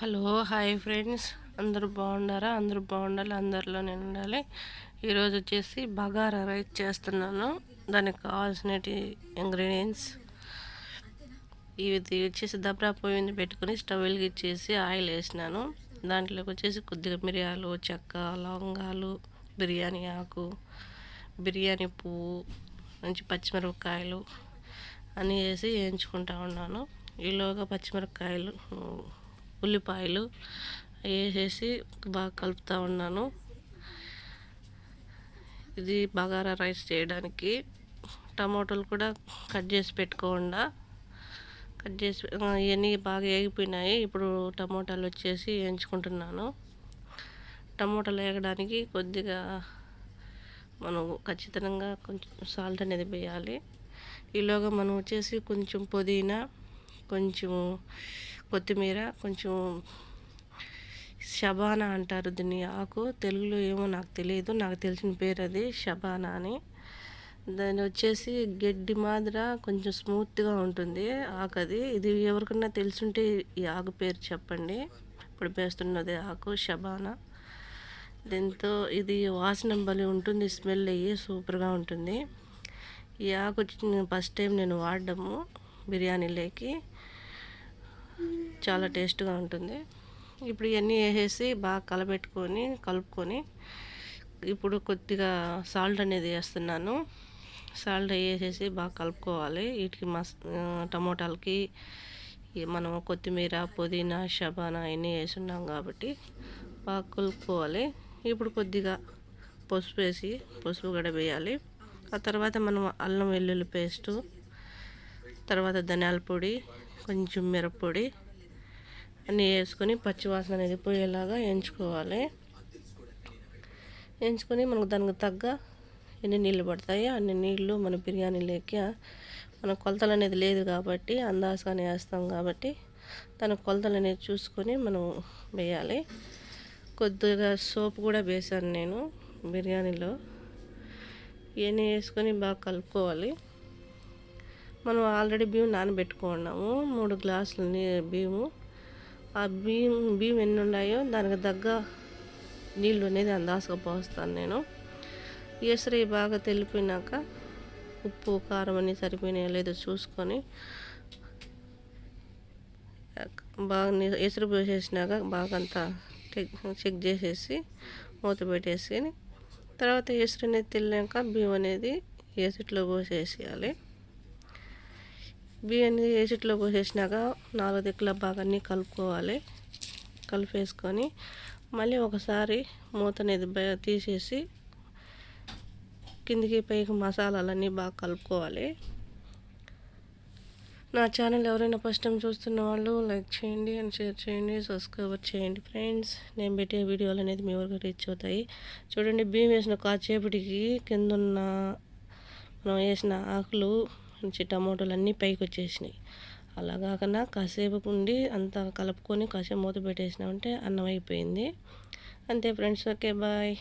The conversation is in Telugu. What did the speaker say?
Hello hi friends. అందరూ బాగున్నారా? అందరూ బాగుండాలి అందరిలో నేను ఉండాలి. ఈరోజు వచ్చేసి బగారా రైస్ చేస్తున్నాను. దానికి కావాల్సిన ఇంగ్రీడియంట్స్ ఇది వచ్చేసి దబ్రా పొయ్యి పెట్టుకుని స్టవ్ వెలిగించేసి ఆయిల్ వేసినాను. దాంట్లోకి వచ్చేసి కొద్దిగా మిరియాలు చెక్క లవంగాలు బిర్యానీ ఆకు బిర్యానీ పువ్వు మంచి పచ్చిమిరపకాయలు అన్నీ వేసి వేయించుకుంటా ఉన్నాను. ఈలోగా పచ్చిమిరపకాయలు ఉల్లిపాయలు వేసేసి బాగా కలుపుతూ ఉన్నాను. ఇది బగారా రైస్ చేయడానికి. టమాటోలు కూడా కట్ చేసి పెట్టుకోకుండా కట్ చేసి ఇవన్నీ బాగా వేగిపోయినాయి ఇప్పుడు టమోటాలు వచ్చేసి వేయించుకుంటున్నాను. టమోటాలు వేగడానికి కొద్దిగా మనం ఖచ్చితంగా కొంచెం సాల్ట్ అనేది వేయాలి. ఈలోగా మనం వచ్చేసి కొంచెం పుదీనా కొంచెం కొత్తిమీర కొంచెం షబానా అంటారు దీన్ని ఆకు. తెలుగులో ఏమో నాకు తెలియదు నాకు తెలిసిన పేరు అది షబానా అని. దాని వచ్చేసి గడ్డి మాదిర కొంచెం స్మూత్గా ఉంటుంది ఆకు అది. ఇది ఎవరికన్నా తెలుసుంటే ఈ ఆకు పేరు చెప్పండి. ఇప్పుడు వేస్తున్నది ఆకు షబానా. దీంతో ఇది వాసన బలి ఉంటుంది స్మెల్ అయ్యి సూపర్గా ఉంటుంది. ఈ ఆకు ఫస్ట్ టైం నేను వాడడము బిర్యానీలోకి. చాలా టేస్ట్గా ఉంటుంది. ఇప్పుడు ఇవన్నీ వేసేసి బాగా కలబెట్టుకొని కలుపుకొని ఇప్పుడు కొద్దిగా సాల్ట్ అనేది వేస్తున్నాను. సాల్ట్ వేసేసి బాగా కలుపుకోవాలి. వీటికి మస్ టమోటాలకి మనం కొత్తిమీర పుదీనా షబానా అన్నీ వేసున్నాం కాబట్టి బాగా కలుపుకోవాలి. ఇప్పుడు కొద్దిగా పసుపు వేసి పసుపు కూడా వేయాలి ఆ తర్వాత మనం అల్లం వెల్లుల్లి పేస్టు తర్వాత ధనియాల పొడి కొంచెం మిరప్పొడి అన్నీ వేసుకొని పచ్చివాసన అనేది పోయేలాగా ఎంచుకోవాలి. ఎంచుకొని మనకు దానికి తగ్గ ఎన్ని నీళ్ళు పడతాయి అన్ని నీళ్ళు మన బిర్యానీ లేక మన కొలతలు అనేది లేదు కాబట్టి అందాజగానే వేస్తాం కాబట్టి తన కొలతలు అనేది చూసుకొని మనం వేయాలి. కొద్దిగా సోప్ కూడా వేసాను నేను బిర్యానీలో. ఇవన్నీ వేసుకొని బాగా కలుపుకోవాలి. మనం ఆల్రెడీ బియ్యం నానబెట్టుకున్నాము. మూడు గ్లాసులు బియ్యము. ఆ బియ్యం బియ్యం ఎన్ని ఉన్నాయో దానికి తగ్గ నీళ్ళు అనేది అందాసుగా పోస్తాను నేను. ఎసరి బాగా తెలిపినాక ఉప్పు కారం అన్నీ సరిపోయినాయో లేదో చూసుకొని బాగా ఎసురు పోసేసినాక బాగా అంతా చెక్ చేసేసి మూత పెట్టేసి తర్వాత ఎసురు అనేది తెలియక బియ్యం అనేది ఎసుట్లో పోసేసేయాలి. బియ్యాన్ని వేసిట్లో పోసేసినాక నాలుగు దిక్కుల బాగా అన్నీ కలుపుకోవాలి. కలిపేసుకొని మళ్ళీ ఒకసారి మూత అనేది తీసేసి కిందికి పైకి మసాలాలన్నీ బాగా కలుపుకోవాలి. నా ఛానల్ ఎవరైనా ఫస్ట్ టైం చూస్తున్న వాళ్ళు లైక్ చేయండి అండ్ షేర్ చేయండి సబ్స్క్రైబర్ చేయండి ఫ్రెండ్స్. నేను పెట్టే వీడియోలు అనేది మీ వరకు రీచ్ అవుతాయి. చూడండి బియ్యం వేసిన కాసేపటికి కింద ఉన్న మనం వేసిన ఆకులు నుంచి టమాటోలు అన్నీ పైకి వచ్చేసినాయి అలా కాకుండా కాసేపు ఉండి అంతా కలుపుకొని కాసేపు మూత పెట్టేసినామంటే అన్నం అయిపోయింది. అంతే ఫ్రెండ్స్ ఓకే బాయ్.